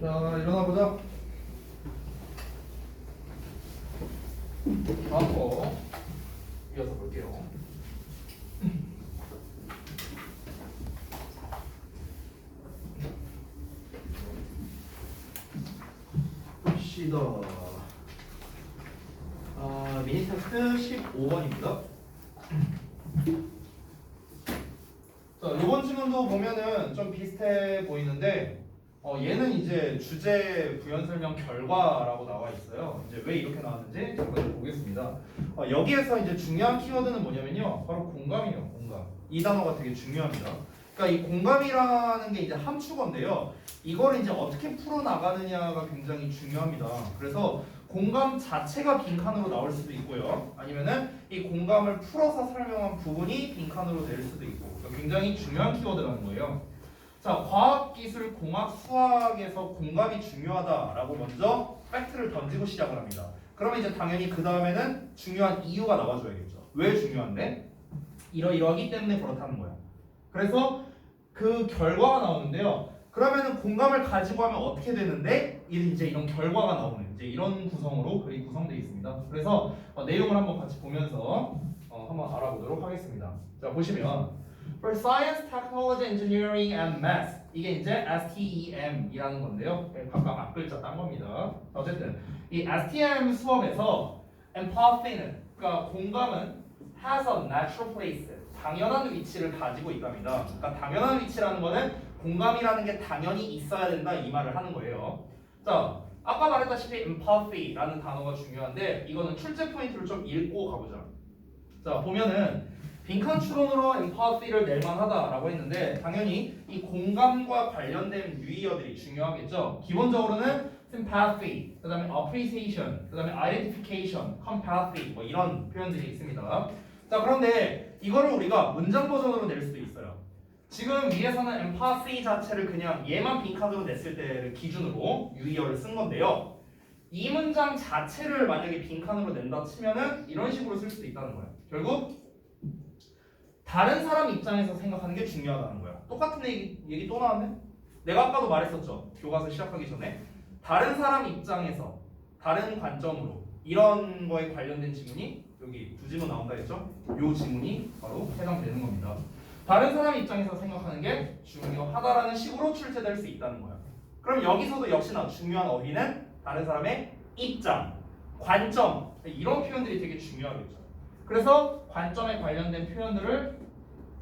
자, 일어나 보자. 다음 거 이어서 볼게요. 봅시다. 아, 미니 테스트 15번입니다. 자, 이번 질문도 보면은 좀 비슷해 보이는데 어, 얘는 이제 주제 부연 설명 결과라고 나와 있어요. 이제 왜 이렇게 나왔는지 잠깐 보겠습니다. 어, 여기에서 이제 중요한 키워드는 뭐냐면요. 바로 공감이에요. 공감. 이 단어가 되게 중요합니다. 그러니까 이 공감이라는 게 이제 함축어인데요. 이걸 이제 어떻게 풀어 나가느냐가 굉장히 중요합니다. 그래서 공감 자체가 빈칸으로 나올 수도 있고요. 아니면은 이 공감을 풀어서 설명한 부분이 빈칸으로 낼 수도 있고 그러니까 굉장히 중요한 키워드라는 거예요. 자, 과학, 기술, 공학, 수학에서 공감이 중요하다라고 먼저 팩트를 던지고 시작을 합니다. 그러면 이제 당연히 그 다음에는 중요한 이유가 나와줘야겠죠. 왜 중요한데? 이러이러하기 때문에 그렇다는 거야. 그래서 그 결과가 나오는데요. 그러면은 공감을 가지고 하면 어떻게 되는데? 이제 이런 결과가 나오는 이제 이런 구성으로 글이 구성되어 있습니다. 그래서 어, 내용을 한번 같이 보면서 어, 한번 알아보도록 하겠습니다. 자 보시면 For Science, Technology, Engineering and Math 이게 이제 STEM이라는 건데요. 네, 각각 앞글자 딴 겁니다. 어쨌든 이 STEM 수업에서 empathy는 그러니까 공감은 has a natural place 당연한 위치를 가지고 있답니다. 그러니까 당연한 위치라는 거는 공감이라는 게 당연히 있어야 된다 이 말을 하는 거예요. 자, 아까 말했다시피 empathy라는 단어가 중요한데 이거는 출제 포인트를 좀 읽고 가보자. 자, 보면은 빈칸 추론으로 empathy를 낼 만하다라고 했는데 당연히 이 공감과 관련된 유의어들이 중요하겠죠. 기본적으로는 sympathy, 그다음에 appreciation, 그다음에 identification, compathy 뭐 이런 표현들이 있습니다. 자, 그런데 이거를 우리가 문장 버전으로 낼 수도 있어요. 지금 위에서는 empathy 자체를 그냥 얘만 빈칸으로 냈을 때를 기준으로 유의어를 쓴 건데요. 이 문장 자체를 만약에 빈칸으로 낸다 치면은 이런 식으로 쓸 수도 있다는 거예요. 결국 다른 사람 입장에서 생각하는 게 중요하다는 거야. 똑같은 얘기, 얘기 또 나왔네? 내가 아까도 말했었죠. 교과서 시작하기 전에. 다른 사람 입장에서, 다른 관점으로 이런 거에 관련된 지문이 여기 두 지문 나온다 했죠? 요 지문이 바로 해당되는 겁니다. 다른 사람 입장에서 생각하는 게 중요하다라는 식으로 출제될 수 있다는 거야. 그럼 여기서도 역시나 중요한 어휘는 다른 사람의 입장, 관점 이런 표현들이 되게 중요하겠죠. 그래서 관점에 관련된 표현들을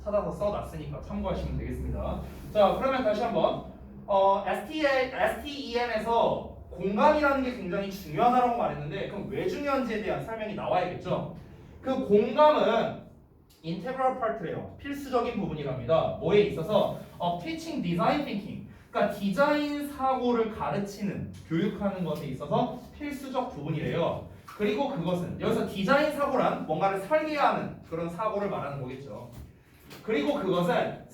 찾아서 써놨으니까 참고하시면 되겠습니다. 자, 그러면 다시 한번 어, STEM에서 공감이라는 게 굉장히 중요하다고 말했는데 그럼 왜 중요한지에 대한 설명이 나와야겠죠. 그 공감은 integral part래요. 필수적인 부분이랍니다. 뭐에 있어서 어, teaching design thinking 그러니까 디자인 사고를 가르치는 교육하는 것에 있어서 필수적 부분이래요. 그리고 그것은 여기서 디자인 사고란 뭔가를 설계하는 그런 사고를 말하는 거겠죠. 그리고 그것은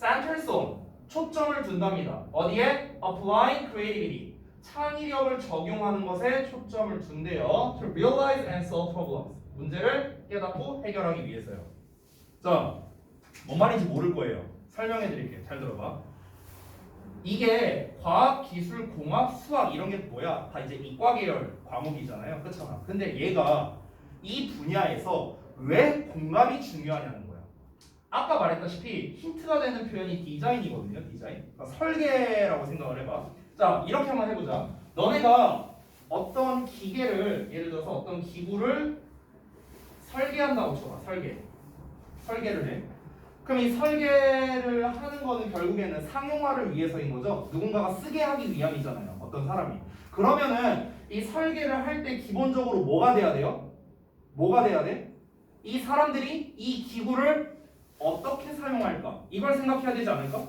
on 초점을 둔답니다. 어디에? applying creativity 창의력을 적용하는 것에 초점을 둔대요. to realize and solve problems 문제를 깨닫고 해결하기 위해서요. 자, 뭔 말인지 모를 거예요. 설명해 드릴게요. 잘 들어봐. 이게 과학, 기술, 공학, 수학 이런 게 뭐야? 다 이제 이과 계열 과목이잖아요. 그렇잖아. 근데 얘가 이 분야에서 왜 공감이 중요하냐는. 아까 말했다시피 힌트가 되는 표현이 디자인이거든요. 디자인. 그러니까 설계라고 생각을 해봐. 자, 이렇게 한번 해보자. 너네가 어떤 기계를 예를 들어서 어떤 기구를 설계한다고 쳐봐. 설계. 설계를 해. 그럼 이 설계를 하는 거는 결국에는 상용화를 위해서인 거죠. 누군가가 쓰게 하기 위함이잖아요. 어떤 사람이. 그러면은 이 설계를 할 때 기본적으로 뭐가 돼야 돼요? 뭐가 돼야 돼? 이 사람들이 이 기구를 어떻게 사용할까? 이걸 생각해야 되지 않을까?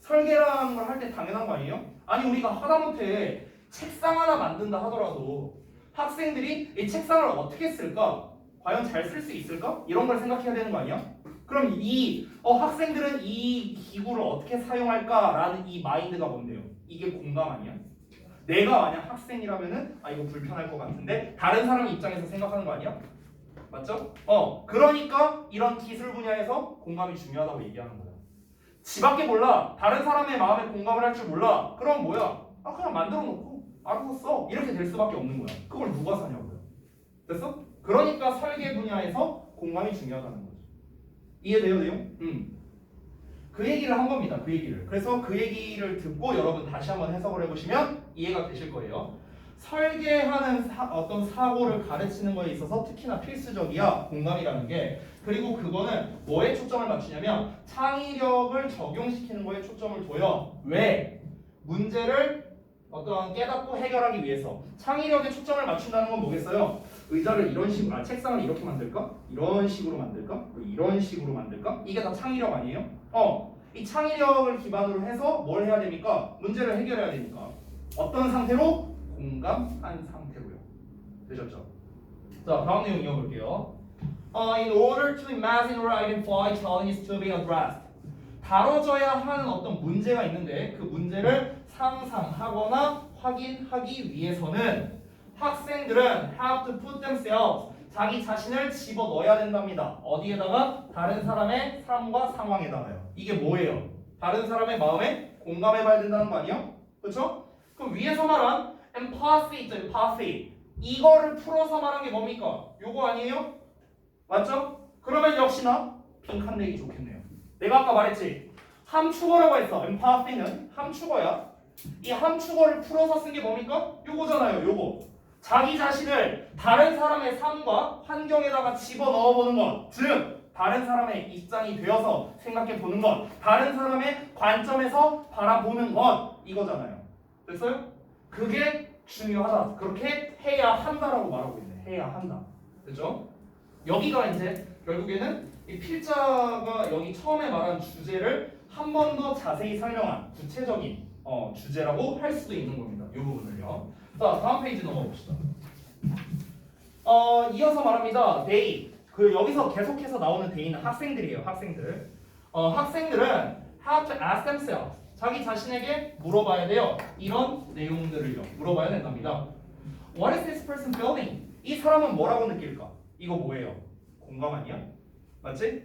설계라는 걸 할 때 당연한 거 아니에요? 아니 우리가 하다못해 책상 하나 만든다 하더라도 학생들이 이 책상을 어떻게 쓸까? 과연 잘 쓸 수 있을까? 이런 걸 생각해야 되는 거 아니야? 그럼 이 어, 학생들은 이 기구를 어떻게 사용할까라는 이 마인드가 뭔데요? 이게 공감 아니야? 내가 만약 학생이라면은 아 이거 불편할 것 같은데 다른 사람 입장에서 생각하는 거 아니야? 맞죠? 어 그러니까 이런 기술 분야에서 공감이 중요하다고 얘기하는 거야. 지밖에 몰라. 다른 사람의 마음에 공감을 할 줄 몰라. 그럼 뭐야? 아 그냥 만들어 놓고 알아서 써 이렇게 될 수밖에 없는 거야. 그걸 누가 사냐고요. 됐어? 그러니까 설계 분야에서 공감이 중요하다는 거죠. 이해돼요, 내용? 음. 그 얘기를 한 겁니다. 그 얘기를. 그래서 그 얘기를 듣고 여러분 다시 한번 해석을 해보시면 이해가 되실 거예요. 설계하는 사- 어떤 사고를 가르치는 거에 있어서 특히나 필수적이야 공감이라는 게 그리고 그거는 뭐에 초점을 맞추냐면 창의력을 적용시키는 거에 초점을 둬요. 왜? 문제를 어떤 깨닫고 해결하기 위해서 창의력에 초점을 맞춘다는 건 뭐겠어요? 의자를 이런 식으로, 아 책상을 이렇게 만들까? 이런 식으로 만들까? 뭐 이런 식으로 만들까? 이게 다 창의력 아니에요? 어, 이 창의력을 기반으로 해서 뭘 해야 됩니까? 문제를 해결해야 되니까 어떤 상태로? 공감한 상태로요. 되셨죠? 자, 다음 내용 이어볼게요. 어, in order to imagine or identify challenges to be addressed. 다뤄져야 하는 어떤 문제가 있는데 그 문제를 상상하거나 확인하기 위해서는 학생들은 have to put themselves 자기 자신을 집어 넣어야 된답니다. 어디에다가 다른 사람의 삶과 상황에다가요. 이게 뭐예요? 다른 사람의 마음에 공감해봐야 된다는 거 아니에요? 그렇죠? 그럼 위에서 말한 empathy 있죠, empathy. 이거를 풀어서 말한 게 뭡니까? 요거 아니에요? 맞죠? 그러면 역시나 빈칸 내기 좋겠네요. 내가 아까 말했지. 함축어라고 했어. empathy는 함축어야. 이 함축어를 풀어서 쓴 게 뭡니까? 요거잖아요. 요거. 자기 자신을 다른 사람의 삶과 환경에다가 집어 넣어보는 것. 즉, 다른 사람의 입장이 되어서 생각해 보는 것. 다른 사람의 관점에서 바라보는 것. 이거잖아요. 됐어요? 그게 중요하다. 그렇게 해야 한다라고 말하고 있네. 해야 한다. 됐죠? 여기가 이제 결국에는 이 필자가 여기 처음에 말한 주제를 한 번 더 자세히 설명한 구체적인 어, 주제라고 할 수도 있는 겁니다. 이 부분을요. 자, 다음 페이지 넘어가 봅시다. 어, 이어서 말합니다. they. 그 여기서 계속해서 나오는 they는 학생들이에요. 학생들. 어, 학생들은 have to ask themselves. 자기 자신에게 물어봐야 돼요. 이런 내용들을요. 물어봐야 된답니다. What is this person feeling? 이 사람은 뭐라고 느낄까? 이거 뭐예요? 공감 아니야? 맞지?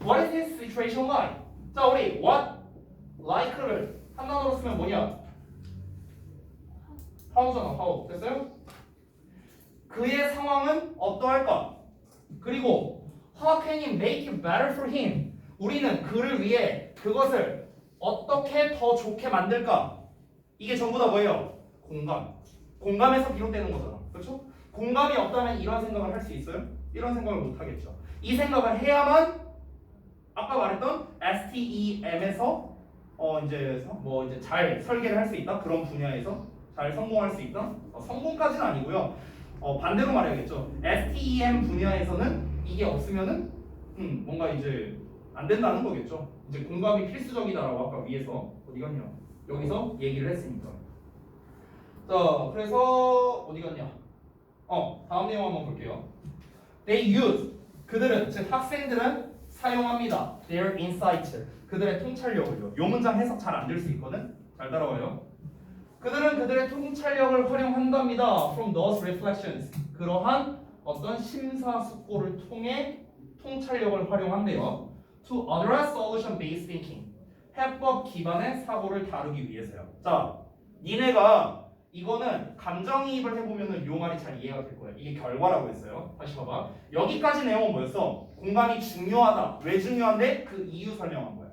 What is this situation like? 자, 우리 what, like를 한 단어로 쓰면 뭐냐? how잖아, how. 됐어요? 그의 상황은 어떠할까? 그리고 how can you make it better for him? 우리는 그를 위해 그것을 어떻게 더 좋게 만들까? 이게 전부 다 뭐예요? 공감. 공감에서 비롯되는 거잖아. 그렇죠? 공감이 없다면 이런 생각을 할 수 있어요? 이런 생각을 못 하겠죠. 이 생각을 해야만 아까 말했던 STEM에서 어 이제 서- 뭐 이제 잘 설계를 할 수 있다 그런 분야에서 잘 성공할 수 있다 어, 성공까지는 아니고요. 어 반대로 말해야겠죠. STEM 분야에서는 이게 없으면은 음 뭔가 이제 안 된다는 거겠죠. 이제 공감이 필수적이다라고 아까 위에서 어디 갔냐 여기서 얘기를 했으니까. 자 그래서 어디 갔냐? 어 다음 내용 한번 볼게요. They use 그들은 즉 학생들은 사용합니다. Their insight 그들의 통찰력을요. 요 문장 해석 잘 안 될 수 있거든. 잘 따라와요. 그들은 그들의 통찰력을 활용한답니다. From those reflections 그러한 어떤 심사숙고를 통해 통찰력을 활용한대요. To address solution-based thinking 해법 기반의 사고를 다루기 위해서요. 자, 니네가 이거는 감정이입을 해보면은 요 말이 잘 이해가 될 거예요. 이게 결과라고 했어요. 다시 봐봐. 여기까지 내용은 뭐였어? 공감이 중요하다. 왜 중요한데? 그 이유 설명한 거야.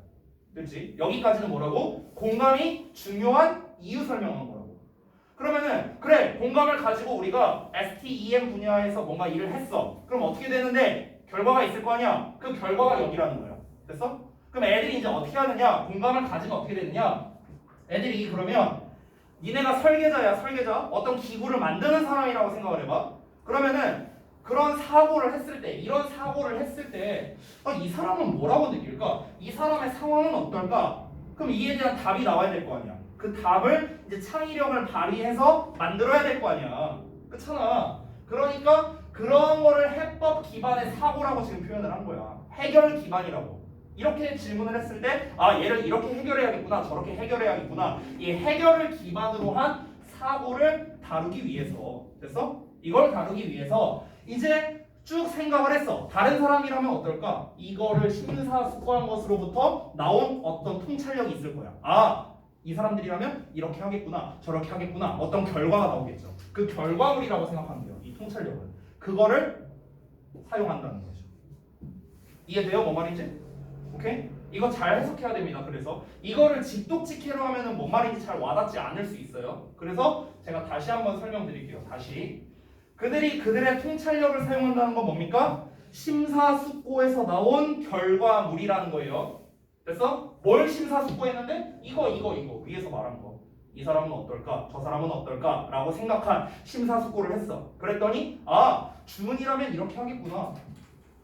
그렇지? 여기까지는 뭐라고? 공감이 중요한 이유 설명한 거라고. 그러면은 그래 공감을 가지고 우리가 STEM 분야에서 뭔가 일을 했어. 그럼 어떻게 되는데 결과가 있을 거 아니야? 그 결과가 여기라는 거야. 됐어? 그럼 애들이 이제 어떻게 하느냐? 공감을 가지면 어떻게 되느냐? 애들이 그러면 니네가 설계자야 설계자. 어떤 기구를 만드는 사람이라고 생각을 해봐. 그러면은 그런 사고를 했을 때 이런 사고를 했을 때 이 사람은 뭐라고 느낄까? 이 사람의 상황은 어떨까? 그럼 이에 대한 답이 나와야 될 거 아니야. 그 답을 이제 창의력을 발휘해서 만들어야 될 거 아니야. 그렇잖아. 그러니까 그런 거를 해법 기반의 사고라고 지금 표현을 한 거야. 해결 기반이라고 이렇게 질문을 했을 때 아 얘를 이렇게 해결해야겠구나 저렇게 해결해야겠구나 이 해결을 기반으로 한 사고를 다루기 위해서 됐어? 이걸 다루기 위해서 이제 쭉 생각을 했어 다른 사람이라면 어떨까? 이거를 심사숙고한 것으로부터 나온 어떤 통찰력이 있을 거야 아 이 사람들이라면 이렇게 하겠구나, 저렇게 하겠구나, 어떤 결과가 나오겠죠. 그 결과물이라고 생각하면 돼요. 이 통찰력은 그거를 사용한다는 거죠. 이해돼요? 뭐 말인지? 오케이? 이거 잘 해석해야 됩니다. 그래서 이거를 집독직해로 하면은 뭔 말인지 잘 와닿지 않을 수 있어요. 그래서 제가 다시 한번 설명드릴게요. 다시 그들이 그들의 통찰력을 사용한다는 건 뭡니까? 심사숙고에서 나온 결과물이라는 거예요. 됐어? 뭘 심사숙고했는데 이거 이거 이거 위에서 말한 거. 이 사람은 어떨까? 저 사람은 어떨까? 라고 생각한 심사숙고를 했어. 그랬더니 아 주문이라면 이렇게 하겠구나.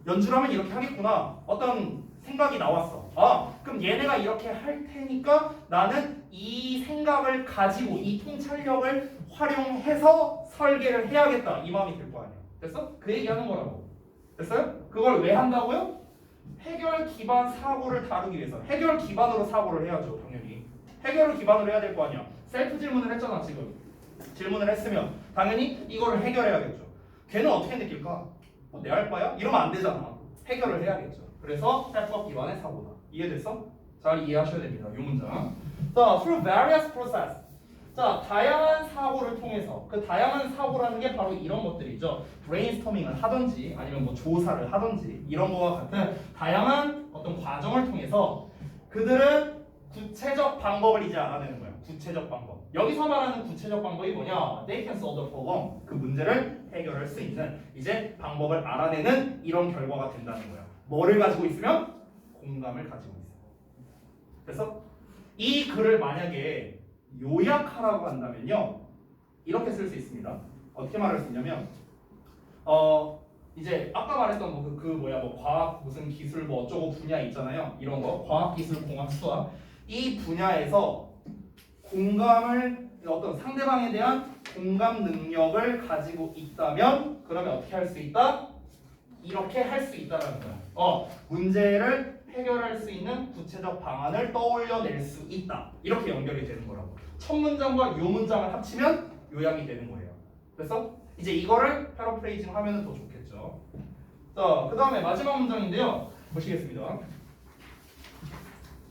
연주라면 이렇게 하겠구나. 어떤 생각이 나왔어. 아, 그럼 얘네가 이렇게 할 테니까 나는 이 생각을 가지고 이 통찰력을 활용해서 설계를 해야겠다. 이 마음이 들 거 아니야. 됐어? 그 얘기하는 거라고. 됐어요? 그걸 왜 한다고요? 해결 기반 사고를 다루기 위해서. 해결 기반으로 사고를 해야죠, 당연히. 해결을 기반으로 해야 될 거 아니야. 셀프 질문을 했잖아, 지금. 질문을 했으면 당연히 이거를 해결해야겠죠. 걔는 어떻게 느낄까? 뭐 내할 바야? 이러면 안 되잖아. 해결을 해야겠죠. 그래서 셀프 기반의 사고다. 이해됐어? 잘 이해하셔야 됩니다. 이 문장. 자, through various process. 자, 다양한 사고를 통해서 그 다양한 사고라는 게 바로 이런 것들이죠. 브레인스토밍을 하든지 아니면 뭐 조사를 하든지 이런 거와 같은 다양한 어떤 과정을 통해서 그들은 구체적 방법을 이제 알아내는 거예요. 구체적 방법. 여기서 말하는 구체적 방법이 뭐냐? They can solve the problem. 그 문제를 해결할 수 있는 이제 방법을 알아내는 이런 결과가 된다는 거예요. 뭐를 가지고 있으면 공감을 가지고 있어요. 그래서 이 글을 만약에 요약하라고 한다면요. 이렇게 쓸 수 있습니다. 어떻게 말할 수 있냐면 어 이제 아까 말했던 뭐그 뭐야 뭐 과학 무슨 기술 뭐 어쩌고 분야 있잖아요. 이런 거 과학 기술 공학 수학 이 분야에서 공감을 어떤 상대방에 대한 공감 능력을 가지고 있다면 그러면 어떻게 할 수 있다? 이렇게 할 수 있다라는 거야. 어 문제를 해결할 수 있는 구체적 방안을 떠올려낼 수 있다. 이렇게 연결이 되는 거라고. 첫 문장과 요 문장을 합치면 요약이 되는 거예요. 그래서 이제 이거를 패러프레이징 하면 더 좋겠죠. 자, 그 다음에 마지막 문장인데요. 보시겠습니다.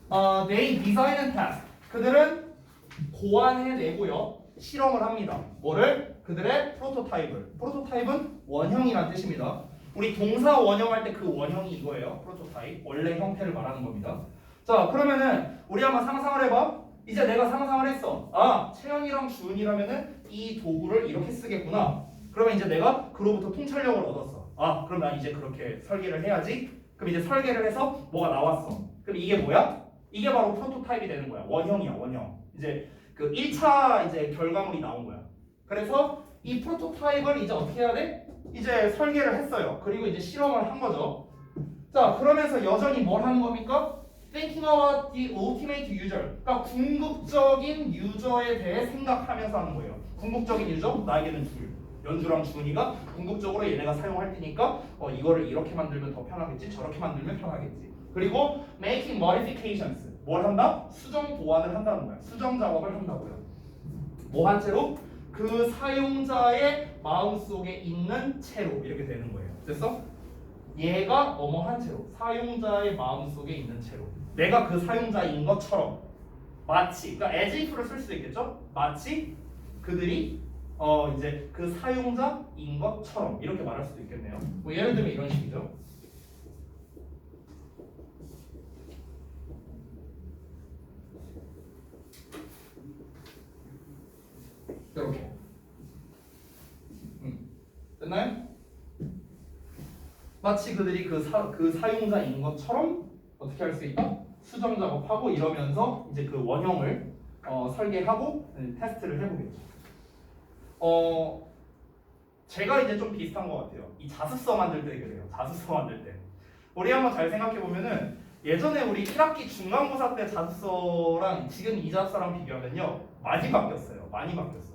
어, they design and test. 그들은 고안해내고요. 실험을 합니다. 뭐를? 그들의 프로토타입을. 프로토타입은 원형이란 뜻입니다. 우리 동사 원형할 때 그 원형이 이거예요. 프로토타입. 원래 형태를 말하는 겁니다. 자, 그러면은 우리 한번 상상을 해봐. 이제 내가 상상을 했어. 아, 채연이랑 주은이라면은 이 도구를 이렇게 쓰겠구나. 그러면 이제 내가 그로부터 통찰력을 얻었어. 아, 그럼 난 이제 그렇게 설계를 해야지. 그럼 이제 설계를 해서 뭐가 나왔어. 그럼 이게 뭐야? 이게 바로 프로토타입이 되는 거야. 원형이야, 원형. 이제 그 1차 이제 결과물이 나온 거야. 그래서 이 프로토타입을 이제 어떻게 해야 돼? 이제 설계를 했어요. 그리고 이제 실험을 한 거죠. 자, 그러면서 여전히 뭘 하는 겁니까? Thinking about the ultimate user. 그러니까 궁극적인 유저에 대해 생각하면서 하는 거예요. 궁극적인 유저? 나에게는 둘. 연주랑 주은이가 궁극적으로 얘네가 사용할 테니까 어, 이거를 이렇게 만들면 더 편하겠지, 저렇게 만들면 편하겠지. 그리고 making modifications. 뭘 한다? 수정 보완을 한다는 거야. 수정 작업을 한다고요. 뭐 한 채로? 그 사용자의 마음속에 있는 채로 이렇게 되는 거예요. 됐어? 얘가 뭐뭐한 채로 사용자의 마음속에 있는 채로 내가 그 사용자인 것처럼 마치 그러니까 as if를 쓸 수도 있겠죠? 마치 그들이 어 이제 그 사용자인 것처럼 이렇게 말할 수도 있겠네요. 뭐 예를 들면 이런 식이죠. 이렇게. 음. 됐나요? 마치 그들이 그, 사, 그 사용자인 것처럼 어떻게 할 수 있다? 수정 작업하고 이러면서 이제 그 원형을 어, 설계하고 음, 테스트를 해보겠죠. 어, 제가 이제 좀 비슷한 것 같아요. 이 자습서 만들 때 그래요. 자습서 만들 때. 우리 한번 잘 생각해 보면은 예전에 우리 1학기 중간고사 때 자습서랑 지금 이 자습서랑 비교하면요 많이 바뀌었어요. 많이 바뀌었어.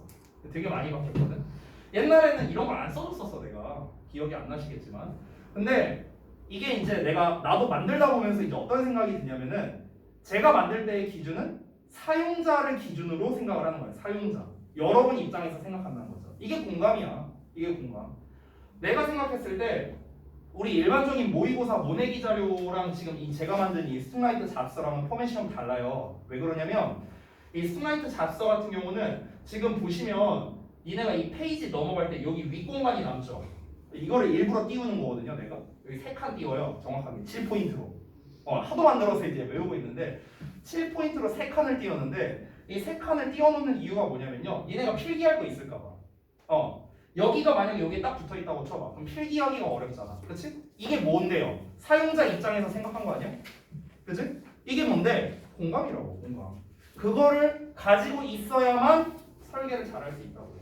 되게 많이 바뀌었거든. 옛날에는 이런 걸 안 써줬었어 내가 기억이 안 나시겠지만 근데 이게 이제 내가 나도 만들다 보면서 이제 어떤 생각이 드냐면은 제가 만들 때의 기준은 사용자를 기준으로 생각을 하는 거예요 사용자. 여러분 입장에서 생각한다는 거죠. 이게 공감이야. 이게 공감. 내가 생각했을 때 우리 일반적인 모의고사 모내기 자료랑 지금 이 제가 만든 이 스팀라이트 잡서랑은 포맷이 좀 달라요. 왜 그러냐면 이 스마이트 잡서 같은 경우는 지금 보시면 얘네가 이 페이지 넘어갈 때 여기 윗공간이 남죠. 이거를 일부러 띄우는 거거든요, 내가. 여기 세 칸 띄워요, 정확하게 7포인트로. 어, 하도 만들어서 이제 외우고 있는데 7포인트로 세 칸을 띄웠는데 이 세 칸을 띄워놓는 이유가 뭐냐면요. 얘네가 필기할 거 있을까 봐. 어. 여기가 만약에 여기에 딱 붙어 있다고 쳐봐. 그럼 필기하기가 어렵잖아. 그렇지? 이게 뭔데요? 사용자 입장에서 생각한 거 아니야? 그치? 이게 뭔데? 공감이라고, 공감. 그거를 가지고 있어야만 설계를 잘할 수 있다고요.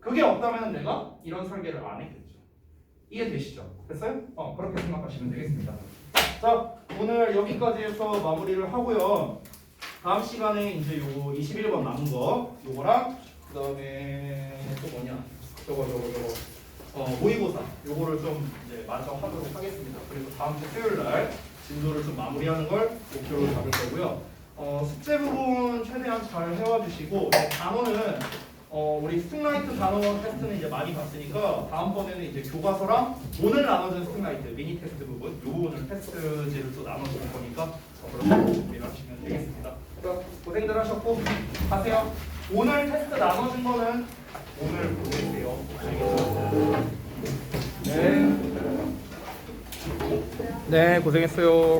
그게 없다면 내가 이런 설계를 안 했겠죠. 이해되시죠? 됐어요? 어, 그렇게 생각하시면 되겠습니다. 자, 오늘 여기까지 해서 마무리를 하고요. 다음 시간에 이제 요거 21번 남은 거, 요거랑 그 다음에 또 뭐냐? 저거 저거 저거 어, 모의고사 요거를 좀 이제 마저 하도록 하겠습니다. 그리고 다음 주 수요일 날 진도를 좀 마무리하는 걸 목표로 잡을 거고요. 어, 숙제 부분 최대한 잘 해와 주시고 네, 단어는 어, 우리 스팅라이트 단어 테스트는 이제 많이 봤으니까 다음번에는 이제 교과서랑 오늘 나눠준 스팅라이트 미니 테스트 부분 이 부분을 테스트지를 또 나눠줄 거니까 어, 그렇게 준비를 하시면 되겠습니다. 고생들 하셨고 가세요. 오늘 테스트 나눠준 거는 오늘 보내세요. 알겠죠? 네. 네, 고생했어요.